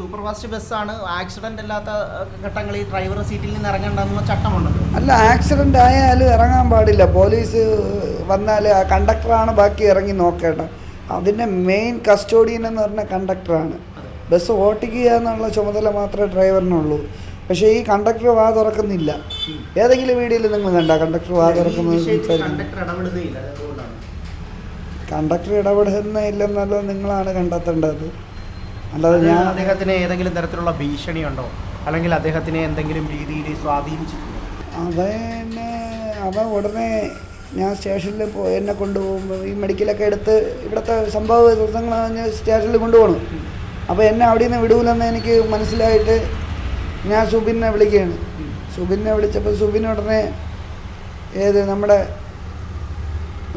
Super fast ബസ്സാണ്. Accident അല്ലാത്ത ഘട്ടങ്ങളിൽ ഡ്രൈവർ സീറ്റിൽ നിന്ന് ഇറങ്ങേണ്ടെന്നുള്ള ചട്ടമുണ്ട്. അല്ല ആക്സിഡന്റ് ആയാലും ഇറങ്ങാൻ പാടില്ല. പോലീസ് വന്നാൽ ആ കണ്ടക്ടറാണ് ബാക്കി ഇറങ്ങി നോക്കേണ്ടത്. അതിന്റെ മെയിൻ കസ്റ്റോഡിയൻ എന്ന് പറഞ്ഞ കണ്ടക്ടറാണ്. ബസ് ഓട്ടിക്കുക എന്നുള്ള ചുമതല മാത്രമേ ഡ്രൈവറിനുള്ളൂ. പക്ഷേ ഈ കണ്ടക്ടർ വാ തുറക്കുന്നില്ല. ഏതെങ്കിലും വീഡിയോയിൽ നിങ്ങൾ കണ്ട കണ്ടക്ടർ വാ തുറക്കുന്നത് കണ്ടക്ടർ ഇടപെടുന്നില്ലെന്നല്ല നിങ്ങളാണ് കണ്ടെത്തേണ്ടത്. അല്ലാതെ ഞാൻ അദ്ദേഹത്തിന് ഏതെങ്കിലും തരത്തിലുള്ള ഭീഷണിയുണ്ടോ അല്ലെങ്കിൽ അദ്ദേഹത്തിനെ എന്തെങ്കിലും രീതിയിൽ സ്വാധീനിച്ചിട്ടുണ്ടോ? അവനെ അവൻ ഉടനെ ഞാൻ സ്റ്റേഷനിൽ പോ എന്നെ കൊണ്ടുപോകുമ്പോൾ ഈ മെഡിക്കലൊക്കെ എടുത്ത് ഇവിടുത്തെ സംഭവ ദിവസങ്ങൾ ഞാൻ സ്റ്റേഷനിൽ കൊണ്ടുപോകണം. അപ്പോൾ എന്നെ അവിടെ നിന്ന് വിടൂലെന്ന് എനിക്ക് മനസ്സിലായിട്ട് ഞാൻ സുബിനെ വിളിക്കുകയാണ്. സുബിനെ വിളിച്ചപ്പോൾ സുബിൻ ഉടനെ ഏത് നമ്മുടെ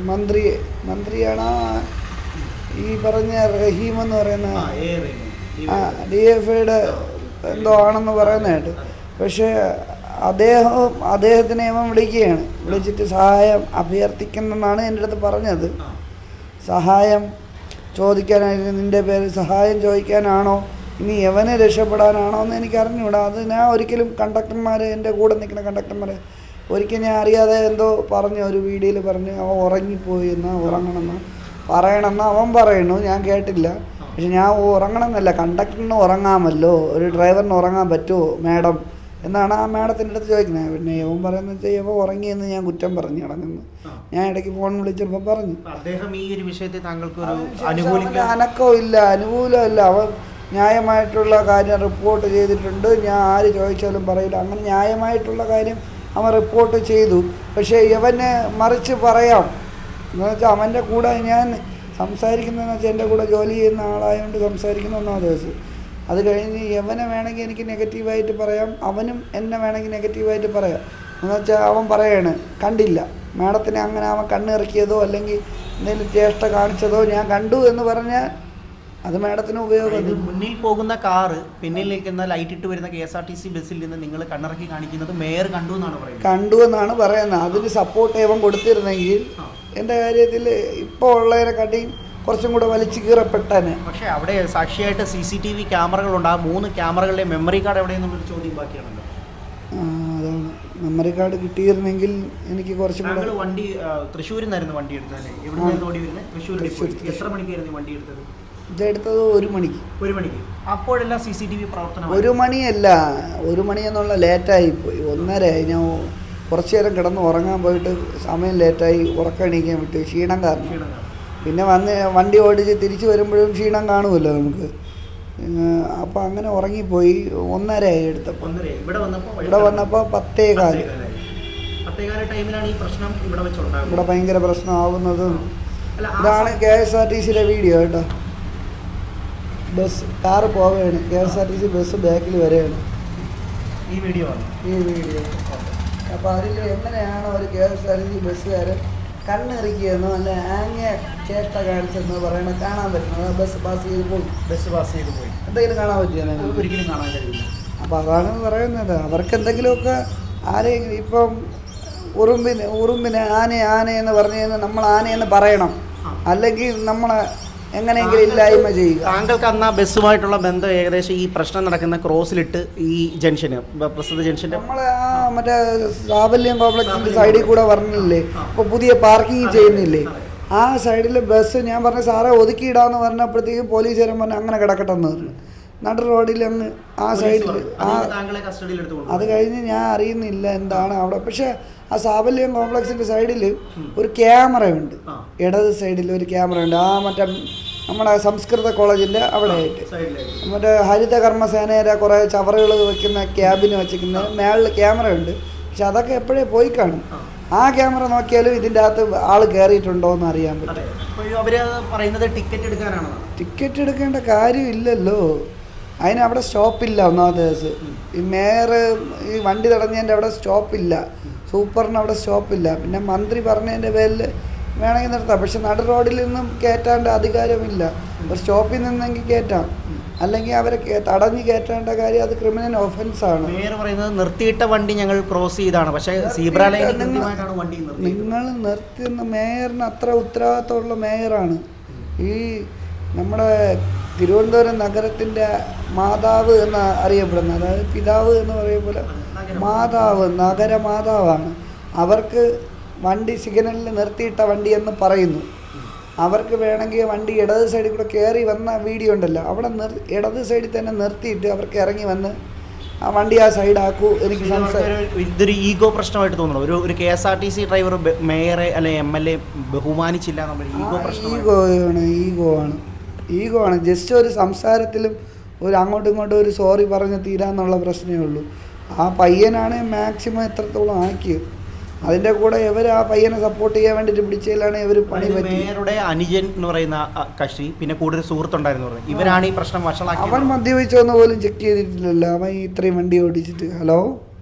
മന്ത്രി മന്ത്രിയാണോ ഈ പറഞ്ഞ റഹീം എന്ന് പറയുന്ന ആ, ഡി എഫ് ഐയുടെ എന്തോ ആണെന്ന് പറയുന്നതായിട്ട് പക്ഷേ അദ്ദേഹം അദ്ദേഹത്തിനെ ഇവൻ വിളിക്കുകയാണ്. വിളിച്ചിട്ട് സഹായം അഭ്യർത്ഥിക്കുന്നെന്നാണ് എന്റെ അടുത്ത് പറഞ്ഞത്. സഹായം ചോദിക്കാനായിരുന്നു നിന്റെ പേര് സഹായം ചോദിക്കാനാണോ? ഇനി എവനെ രക്ഷപ്പെടാനാണോ എന്ന് എനിക്ക് അറിഞ്ഞുകൂടാ. അത് ഞാൻ ഒരിക്കലും കണ്ടക്ടർമാർ എന്റെ കൂടെ നിൽക്കുന്ന കണ്ടക്ടർമാരെ ഒരിക്കൽ ഞാൻ അറിയാതെ എന്തോ പറഞ്ഞു ഒരു വീഡിയോയിൽ പറഞ്ഞു അവൻ ഉറങ്ങിപ്പോയി എന്നാ ഉറങ്ങണമെന്ന്. പറയണമെന്ന് അവൻ പറയണു ഞാൻ കേട്ടില്ല. പക്ഷെ ഞാൻ ഉറങ്ങണമെന്നല്ല കണ്ടക്ടറിന് ഉറങ്ങാമല്ലോ ഒരു ഡ്രൈവറിന് ഉറങ്ങാൻ പറ്റുമോ മാഡം? എന്നാണ് ആ മാഡത്തിന്റെ അടുത്ത് ചോദിക്കുന്നത്. പിന്നെ യവൻ പറയുന്നത് വെച്ചാൽ ഇവ ഉറങ്ങിയെന്ന് ഞാൻ കുറ്റം പറഞ്ഞു കിടങ്ങുന്നു ഞാൻ ഇടയ്ക്ക് ഫോൺ വിളിച്ചപ്പോൾ പറഞ്ഞു. അദ്ദേഹം ഈ ഒരു വിഷയത്തിൽ താങ്കൾക്ക് അനക്കവും ഇല്ല അനുകൂലമല്ല. അവൻ ന്യായമായിട്ടുള്ള കാര്യം റിപ്പോർട്ട് ചെയ്തിട്ടുണ്ട്. ഞാൻ ആര് ചോദിച്ചാലും പറയില്ല. അങ്ങനെ ന്യായമായിട്ടുള്ള കാര്യം അവൻ റിപ്പോർട്ട് ചെയ്തു. പക്ഷേ ഇവന് മറിച്ച് പറയാം. എന്ന് വെച്ചാൽ അവന്റെ കൂടെ ഞാൻ സംസാരിക്കുന്നതെന്ന് വെച്ചാൽ എന്റെ കൂടെ ജോലി ചെയ്യുന്ന ആളായതുകൊണ്ട് സംസാരിക്കുന്ന ഒന്നാം ദിവസം. അത് കഴിഞ്ഞ് എവനെ വേണമെങ്കിൽ എനിക്ക് നെഗറ്റീവായിട്ട് പറയാം അവനും എന്നെ വേണമെങ്കിൽ നെഗറ്റീവായിട്ട് പറയാം. എന്ന് വെച്ചാൽ അവൻ പറയാണ് കണ്ടില്ല. മാഡത്തിനെ അങ്ങനെ അവൻ കണ്ണിറക്കിയതോ അല്ലെങ്കിൽ എന്തെങ്കിലും ചേഷ്ട കാണിച്ചതോ ഞാൻ കണ്ടു എന്ന് പറഞ്ഞാൽ അത് മാഡത്തിന് ഉപയോഗം മുന്നിൽ പോകുന്ന കാറ് പിന്നിൽ നിൽക്കുന്ന ലൈറ്റ് ഇട്ട് വരുന്ന K S R T C ബസ്സിൽ നിന്ന് നിങ്ങൾ കണ്ണിറക്കി കാണിക്കുന്നത് മേയർ കണ്ടു എന്നാണ് പറയുന്നത്. കണ്ടു എന്നാണ് പറയുന്നത്. അതിന് സപ്പോർട്ട് ഏവൻ കൊടുത്തിരുന്നെങ്കിൽ. എന്റെ കാര്യത്തിൽ ഇപ്പോൾ ഉള്ളതിനെക്കാട്ടിയും കുറച്ചും കൂടെ വലിച്ചു കീറപ്പെട്ടനെ. പക്ഷേ അവിടെ സാക്ഷിയായിട്ട് സി സി ടി വി ക്യാമറകളുണ്ട്. ആ മൂന്ന് ക്യാമറകളുടെ മെമ്മറി കാർഡ് എവിടെയെന്നുള്ളൊരു ചോദ്യം ബാക്കിയാണല്ലോ. അതാണ്. മെമ്മറി കാർഡ് കിട്ടിയിരുന്നെങ്കിൽ എനിക്ക് കുറച്ചും താങ്കൾ കൂടെ വണ്ടി ആ, തൃശ്ശൂരിൽ നിന്നായിരുന്നു വണ്ടി എടുത്തത് അല്ലേ? എവിടെ നിന്നായിരുന്നു ഓടി വരുന്നത്? തൃശ്ശൂർ ഡിപ്പോ. എത്ര മണിക്കായിരുന്നു ഈ വണ്ടി എടുത്തത്? ഇതെടുത്തത് ഒരു മണിക്ക്. ഒരു മണിക്ക്. അപ്പോഴെല്ലാം സി സി ടി വി പ്രവർത്തനം ഒരു മണിയല്ല ഒരു മണി എന്നുള്ള ലേറ്റായി പോയി. ഒന്നര ഞാൻ കുറച്ച് നേരം കിടന്ന് ഉറങ്ങാൻ പോയിട്ട് സമയം ലേറ്റായി ഉറക്കം എണീക്കാൻ വിട്ടു ക്ഷീണം കാരണം. പിന്നെ വന്ന് വണ്ടി ഓടിച്ച് തിരിച്ച് വരുമ്പോഴും ക്ഷീണം കാണുമല്ലോ നമുക്ക്. അപ്പോൾ അങ്ങനെ ഉറങ്ങിപ്പോയി ഒന്നരയായി എടുത്തപ്പോൾ ഇവിടെ വന്നപ്പോൾ ഇവിടെ വന്നപ്പോൾ പത്തേ കാൽ ഇവിടെ ഭയങ്കര പ്രശ്നമാവുന്നതും. അല്ല ഇതാണ് കെ എസ് ആർ ടി സിയിലെ വീഡിയോ കേട്ടോ. ബസ് കാറ് പോവുകയാണ്. K S R T C bus ബാക്കിൽ വരികയാണ്. ഈ വീഡിയോ ഈ വീഡിയോ. അപ്പോൾ അതിൽ എങ്ങനെയാണ് ഒരു കെ എസ് ആർ സി ബസ്സുകാർ കണ്ണെറിക്കിയെന്നോ അല്ല ആങ്ങിയ ചേഷ്ട കാണിച്ചെന്നോ പറയണ കാണാൻ പറ്റുന്നത്? ബസ് പാസ് ചെയ്ത് പോയി. ബസ് പാസ് ചെയ്ത് പോയി. എന്തെങ്കിലും കാണാൻ പറ്റിയോ ഒരിക്കലും കാണാൻ കഴിയില്ല. അപ്പോൾ അതാണ് പറയുന്നത്. അവർക്ക് എന്തെങ്കിലുമൊക്കെ ആരെങ്കിലും ഇപ്പം ഉറുമ്പിന് ഉറുമ്പിന് ആന ആന എന്ന് പറഞ്ഞു കഴിഞ്ഞാൽ നമ്മൾ ആനയെന്ന് പറയണം. അല്ലെങ്കിൽ നമ്മളെ എങ്ങനെയെങ്കിലും ഇല്ലായ്മ ചെയ്യുക. താങ്കൾക്ക് അന്ന് ആ ബസ്സുമായിട്ടുള്ള ബന്ധം ഏകദേശം ഈ പ്രശ്നം നടക്കുന്ന ക്രോസിലിട്ട് ഈ ജംഗ്ഷന് പ്രസ്തുത ജംഗ്ഷൻ നമ്മൾ ആ മറ്റേ സാബല്യം കോംപ്ലക്സിന്റെ സൈഡിൽ കൂടെ പറഞ്ഞില്ലേ ഇപ്പൊ പുതിയ പാർക്കിംഗ് ചെയ്യുന്നില്ലേ? ആ സൈഡിലെ ബസ് ഞാൻ പറഞ്ഞ സാറെ ഒതുക്കിയിടാന്ന് പറഞ്ഞപ്പോഴത്തേക്കും പോലീസുകാരൻ പറഞ്ഞു അങ്ങനെ കിടക്കട്ടെ എന്ന് പറഞ്ഞു നട റോഡിൽ അങ്ങ് ആ സൈഡിൽ ആ അത് കഴിഞ്ഞ് ഞാൻ അറിയുന്നില്ല എന്താണ് അവിടെ. പക്ഷെ ആ സാബല്യം കോംപ്ലക്സിന്റെ സൈഡിൽ ഒരു ക്യാമറ ഉണ്ട്. ഇടത് സൈഡിൽ ഒരു ക്യാമറ ഉണ്ട്. ആ മറ്റേ നമ്മുടെ സംസ്കൃത കോളേജിന്റെ അവിടെ ആയിട്ട്. നമ്മുടെ മറ്റേ ഹരിത കർമ്മസേനയുടെ കുറേ ചവറുകൾ വെക്കുന്ന ക്യാബിന് വെച്ചിരിക്കുന്ന മേളിൽ ക്യാമറ ഉണ്ട്. പക്ഷെ അതൊക്കെ എപ്പോഴേ പോയി കാണും. ആ. ക്യാമറ നോക്കിയാലും ഇതിന്റെ അകത്ത് ആൾ കയറിയിട്ടുണ്ടോ എന്ന് അറിയാൻ പറ്റും. അതെ അവർ പറയുന്നത് ടിക്കറ്റ് എടുക്കാനാണോ? ടിക്കറ്റ് എടുക്കേണ്ട കാര്യമില്ലല്ലോ അതിന് അവിടെ സ്റ്റോപ്പില്ല ഒന്നാമത്തെ ദിവസം. ഈ മേയർ ഈ വണ്ടി തടഞ്ഞതിന്റെ അവിടെ സ്റ്റോപ്പില്ല. സൂപ്പറിന് അവിടെ സ്റ്റോപ്പില്ല. പിന്നെ മന്ത്രി പറഞ്ഞതിന്റെ പേരിൽ വേണമെങ്കിൽ നിർത്താം. പക്ഷെ നട റോഡിൽ നിന്നും കയറ്റാണ്ട് അധികാരമില്ല. ഒരു സ്റ്റോപ്പിൽ നിന്നെങ്കിൽ കയറ്റാം അല്ലെങ്കിൽ അവരെ തടഞ്ഞു കയറ്റേണ്ട കാര്യം അത് ക്രിമിനൽ ഓഫൻസ് ആണ്. മേയർ പറയുന്നത് നിർത്തിയിട്ട വണ്ടി ഞങ്ങൾ ക്രോസ് ചെയ്താണ്. പക്ഷേ സീബ്ര ലൈനിൽ വണ്ടി നിങ്ങൾ നിർത്തുന്ന മേയറിന് അത്ര ഉത്തരവാദിത്തമുള്ള മേയറാണ്. ഈ നമ്മുടെ തിരുവനന്തപുരം നഗരത്തിന്റെ മാതാവ് എന്ന് അറിയപ്പെടുന്നത്. അതായത് പിതാവ് എന്ന് പറയുമ്പോൾ മാതാവ് നഗരമാതാവാണ്. അവർക്ക് വണ്ടി സിഗ്നലിൽ നിർത്തിയിട്ട വണ്ടി എന്ന് പറയുന്നു. അവർക്ക് വേണമെങ്കിൽ വണ്ടി ഇടത് സൈഡിൽ കൂടെ കയറി വന്ന വീഡിയോ ഉണ്ടല്ലോ. അവിടെ നിർ ഇടത് സൈഡിൽ തന്നെ നിർത്തിയിട്ട് അവർക്ക് ഇറങ്ങി വന്ന് ആ വണ്ടി ആ സൈഡാക്കൂ എനിക്ക് ഇതൊരു- ഈഗോ പ്രശ്നമായിട്ട് തോന്നുന്നു. ഒരു ഒരു K S R T C driver മേയറെ അല്ലെ എം എൽ എ ബഹുമാനിച്ചില്ല ഈഗോ പ്രശ്നം ഈഗോ ആണ് ഈഗോ ആണ്. ഈഗോ ആണ്. ജസ്റ്റ് ഒരു സംസാരത്തിലും ഒരു അങ്ങോട്ടും ഇങ്ങോട്ടും ഒരു സോറി പറഞ്ഞ് തീരാന്നുള്ള പ്രശ്നമേ ഉള്ളൂ. ആ പയ്യനാണ് മാക്സിമം എത്രത്തോളം ആക്കിയത്? അതിന്റെ കൂടെ ഇവർ ആ പയ്യനെ സപ്പോർട്ട് ചെയ്യാൻ വേണ്ടിട്ട് പിടിച്ചതിലാണ് ഇവർ പണി മേയറുടെ അനുജൻ എന്ന് പറയുന്ന കക്ഷി പിന്നെ കൂടുതൽ സുഹൃത്തുണ്ടായിരുന്നു പറഞ്ഞു. ഇവരാണ് ഈ പ്രശ്നം അവൻ മദ്യപിച്ചു മദ്യപിച്ചോന്ന് പോലും ചെക്ക് ചെയ്തിട്ടില്ലല്ലോ. അവൻ ഇത്രയും വണ്ടി ഓടിച്ചിട്ട്. ഹലോ